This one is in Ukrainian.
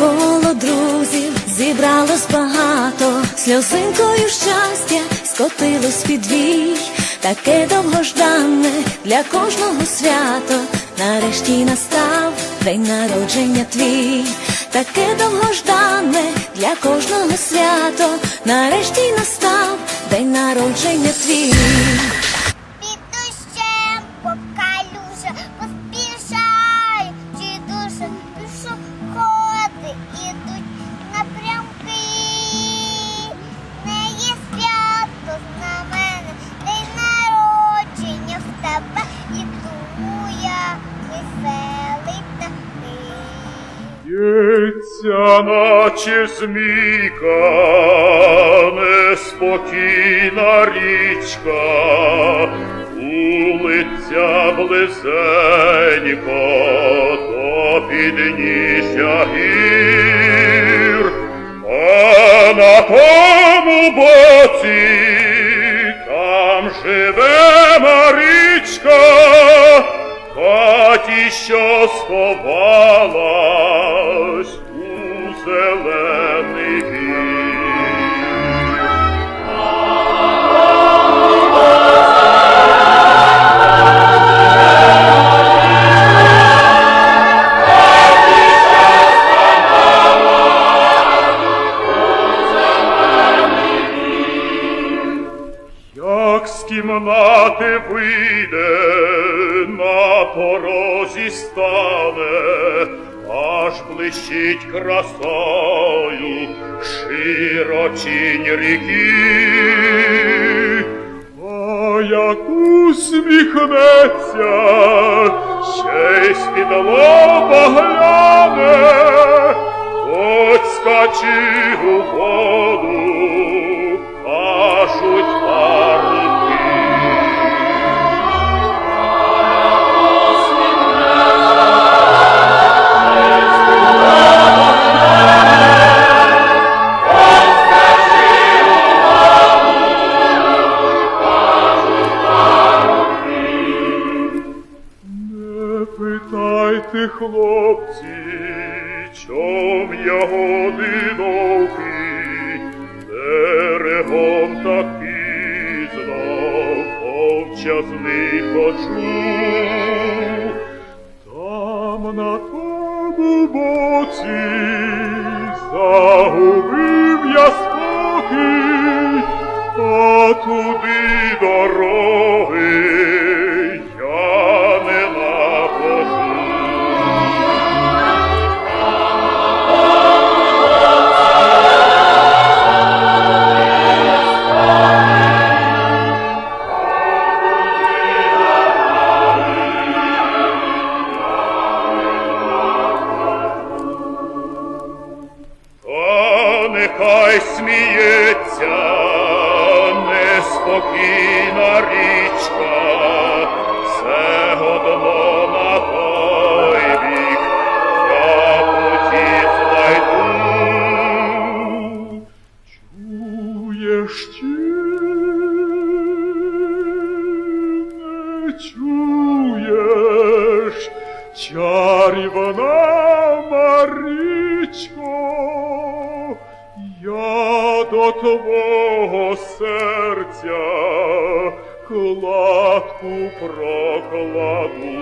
Навколо друзів зібралось багато, сльозинкою щастя скотилось під вій, таке довгожданне для кожного свято. Нарешті настав день народження твій, таке довгожданне для кожного свято. Нарешті настав день народження твій. Б'ється, наче змійка, неспокійна річка, улиця близенько до підніжжя гір, а на тому боці там живе Марічка, хаті, що сховалась Як з кімнати вийде, на порозі стане, аж блищить красою широчінь ріки. А як усміхнеться, ще й з-під лоба гляне, Хоч скачи у воду, питайте, хлопці, чом ягоди довгі, берегом так пізно повчасний ходжу. Там на тому боці загубив я спокій, а туди дороги неспокійна річка, все одно на той бік я потік знайду. Чуєш чи не чуєш, чарівна Марічко, твого серця кладку прокладу.